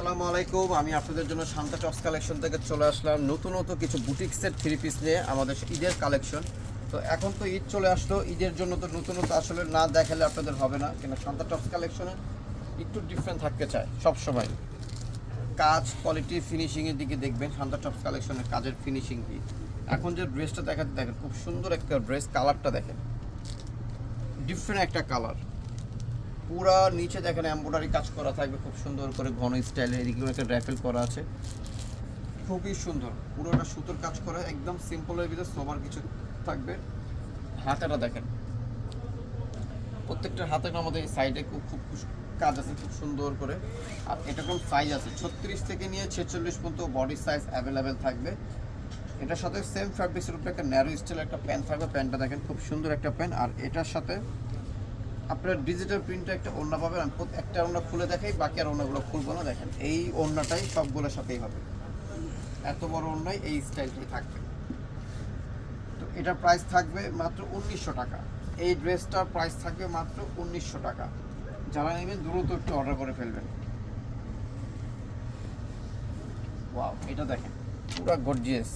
আসসালামু আলাইকুম। আমি আপনাদের জন্য শান্তা টপস কালেকশন থেকে চলে আসলাম। নতুন নতুন কিছু বুটিক্সের থ্রি পিস নিয়ে আমাদের ঈদের কালেকশন। তো এখন তো ঈদ চলে আসলো। ঈদের জন্য তো নতুনত আসলে না দেখালে আপনাদের হবে না। কিন্তু শান্তা টপস কালেকশনে একটু ডিফারেন্ট থাকতে চায় সব সময় কাজ কোয়ালিটি ফিনিশিংয়ের দিকে দেখবেন। শান্তা টপস কালেকশনের কাজের ফিনিশিং কি? এখন যে ড্রেসটা দেখাতে দেখেন, খুব সুন্দর একটা ড্রেস কালারটা দেখেন। ডিফারেন্ট একটা কালার পুরা নিচে দেখেন এমব্রয়ডারি কাজ করা থাকবে, খুব সুন্দর করে ঘন স্টাইলে এদিকে একটা র্যাফেল করা আছে। খুবই সুন্দর, পুরোটা সুতোর কাজ করা, একদম সিম্পলের ভিতরে সবার কিছু থাকবে। হাতাটা দেখেন, প্রত্যেকটা হাতের আমাদের সাইডে খুব খুব কাজ আছে, খুব সুন্দর করে। আর এটা কোন সাইজ আছে? ছত্রিশ থেকে নিয়ে ছেচল্লিশ পর্যন্ত বডি সাইজ অ্যাভেলেবেল থাকবে। এটার সাথে সেম ফ্যাব্রিক্সের উপরে একটা ন্যারো স্টাইল একটা প্যান্ট থাকবে। প্যান্টটা দেখেন, খুব সুন্দর একটা প্যান্ট আর এটার সাথে আপনার ডিজিটাল প্রিন্টে একটা ওড়না পাবেন। আমি একটা ওড়না খুলে দেখাই, বাকি আর ওড়নাগুলো খুলবো না, দেখেন। এই ওড়নাটাই সবগুলোর সাথেই হবে। এত বড় ওড়নায় এই স্টাইলটাই থাকবে। তো এটার প্রাইস থাকবে মাত্র উনিশশো টাকা। এই ড্রেসটার প্রাইস থাকবে মাত্র উনিশশো টাকা। যারা নেবেন, দ্রুত একটু অর্ডার করে ফেলবেন। ওয়াও এটা দেখেন, পুরো গর্জিয়াস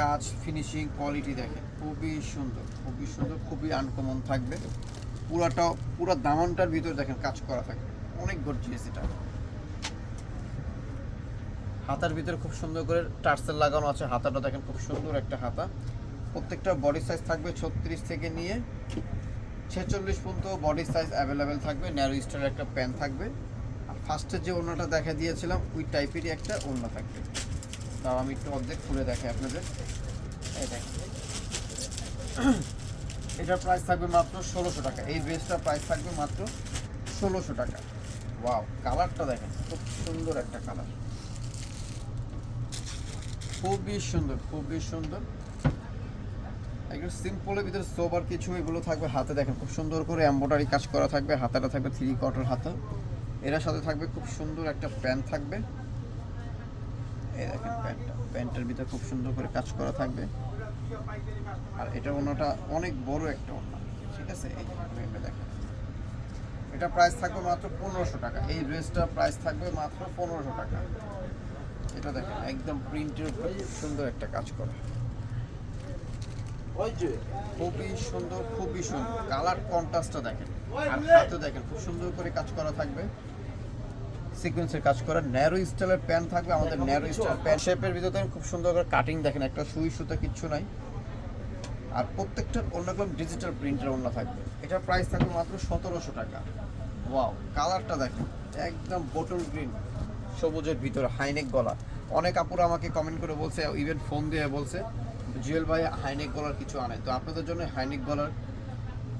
কাজ ফিনিশিং কোয়ালিটি দেখেন খুবই সুন্দর খুবই সুন্দর, খুবই আনকমন থাকবে। পুরাটা, পুরো দামানটার ভিতরে দেখেন কাজ করা থাকবে অনেক গর্জিয়াস এটা। হাতার ভিতরে খুব সুন্দর করে টার্সেল লাগানো আছে। হাতাটা দেখেন খুব সুন্দর একটা হাতা। প্রত্যেকটা বডি সাইজ থাকবে ছত্রিশ থেকে নিয়ে ছেচল্লিশ পর্যন্ত বডি সাইজ অ্যাভেলেবেল থাকবে। ন্যারো স্টাইলের একটা প্যান থাকবে। আর ফার্স্টের যে ওড়নাটা দেখা দিয়েছিলাম, ওই টাইপেরই একটা ওড়না থাকবে। তাও আমি একটু অর্ধেক খুলে দেখাই আপনাদের। দেখেন। এটার প্রাইস থাকবে মাত্র ষোলোশো টাকা। এই ড্রেসটার প্রাইস থাকবে মাত্র ষোলোশো টাকা। ওয়াও কালারটা দেখেন, খুব সুন্দর একটা কালার খুবই সুন্দর খুবই সুন্দর। একটু সিম্পলের ভিতরে সোবার কিছু এগুলো থাকবে হাতে। দেখেন, খুব সুন্দর করে এম্ব্রয়ডারি কাজ করা থাকবে, হাতাটা থাকবে থ্রি কটার হাতা। এর সাথে থাকবে খুব সুন্দর একটা প্যান্ট থাকবে। এই দেখেন প্যান্টটা। প্যান্টের ভিতরে খুব সুন্দর করে কাজ করা থাকবে। আর এটা ওনাটা অনেক বড় একটা ওনা ঠিক আছে? এই দেখেন। এটা প্রাইস থাকবে মাত্র পনেরোশো টাকা। এই ড্রেসটা প্রাইস থাকবে মাত্র পনেরোশো টাকা। এটা দেখেন একদম প্রিন্টের উপরে খুব সুন্দর একটা কাজ করা। খুবই সুন্দর খুবই সুন্দর। কালার কন্ট্রাস্টটা দেখেন। আর হাতে দেখেন খুব সুন্দর করে কাজ করা থাকবে। সিকোয়েন্সের কাজ করা। ন্যারো স্টাইলের প্যান্ট থাকবে আমাদের ন্যারো স্টাইল প্যান্ট শেপের ভিতরে খুব সুন্দর করে কাটিং দেখেন একটা সুই সুতো কিচ্ছু নাই। আর প্রত্যেকটার অন্যরকম ডিজিটাল প্রিন্টের অন্য থাকবে। এটার প্রাইস থাকবে মাত্র সতেরোশো টাকা। ওয়াও কালারটা দেখেন একদম বোটল গ্রিন সবুজের ভিতরে হাইনেক গলা। অনেক আপুরা আমাকে কমেন্ট করে বলছে ইভেন ফোন দিয়ে বলছে জুয়েল ভাই হাইনেক গলার কিছু আনে। তো আপনাদের জন্য হাইনেক গলার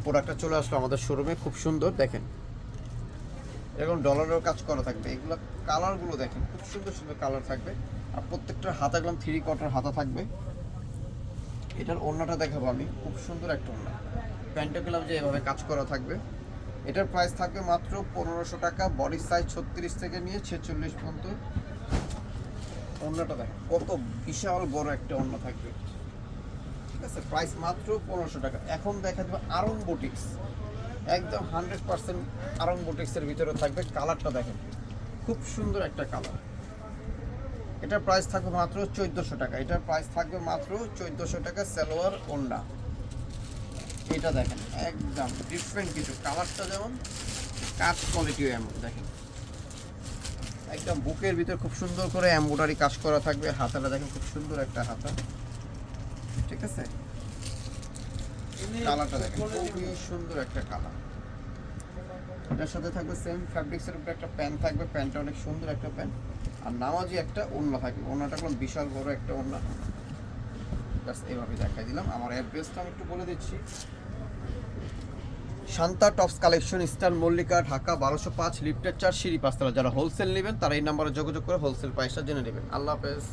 প্রোডাক্টটা চলে আসলো আমাদের শোরুমে খুব সুন্দর। দেখেন এরকম ডলারের কাজ করা থাকবে। এগুলো কালারগুলো দেখেন, খুব সুন্দর সুন্দর কালার থাকবে। আর প্রত্যেকটার হাতা গেলাম থ্রি কোয়ার্টার হাতা থাকবে। এটার ওড়নাটা দেখাবো আমি, খুব সুন্দর একটা ওড়না। প্যান্টটা গেলাম যে এভাবে কাজ করা থাকবে। এটার প্রাইস থাকবে মাত্র পনেরোশো টাকা বডি সাইজ ছত্রিশ থেকে নিয়ে ছেচল্লিশ পর্যন্ত। ওড়নাটা দেখেন, কত বিশাল বড় একটা ওড়না থাকবে। ঠিক আছে? প্রাইস মাত্র পনেরোশো টাকা। এখন দেখা যাবে আরং বুটিক্স একদম হান্ড্রেড পার্সেন্ট আরং বুটিক্সের ভিতরে থাকবে কালারটা দেখেন। খুব সুন্দর একটা কালার। এটার প্রাইস থাকবে মাত্র চোদ্দোশো টাকা। এটার প্রাইস থাকবে মাত্র চোদ্দোশো টাকা সালোয়ার ওন্ডা। এটা দেখেন, একদম ডিফারেন্ট কিছু। কালারটা যেমন, কাজ কোয়ালিটিও এমন, দেখেন। একদম বুকের ভিতর খুব সুন্দর করে এমব্রয়ডারি কাজ করা থাকবে। হাতাটা দেখেন, খুব সুন্দর একটা হাতা। ঠিক আছে? কালারটা দেখেন। খুবই সুন্দর একটা কালার। এটার সাথে থাকবে সেম ফ্যাব্রিক্সের উপরে একটা প্যান্ট থাকবে। প্যান্টটা অনেক সুন্দর একটা প্যান্ট আর নামাজি একটা ওড়না থাকবে। ওড়নাটা কোনো বিশাল বড় একটা ওড়না। জাস্ট এইভাবে দেখাই দিলাম। আমার অ্যাড্রেসটা আমি একটু বলে দিচ্ছি। Shanta tops collection Eastern Mallika, Dhaka, বারোশো পাঁচ, লিফটের চার, সিঁড়ি পাঁচতলা। যারা হোলসেল নেবেন, তারা এই নাম্বারে যোগাযোগ করে হোলসেল প্রাইসটা জেনে নেবেন। আল্লাহ হাফেজ।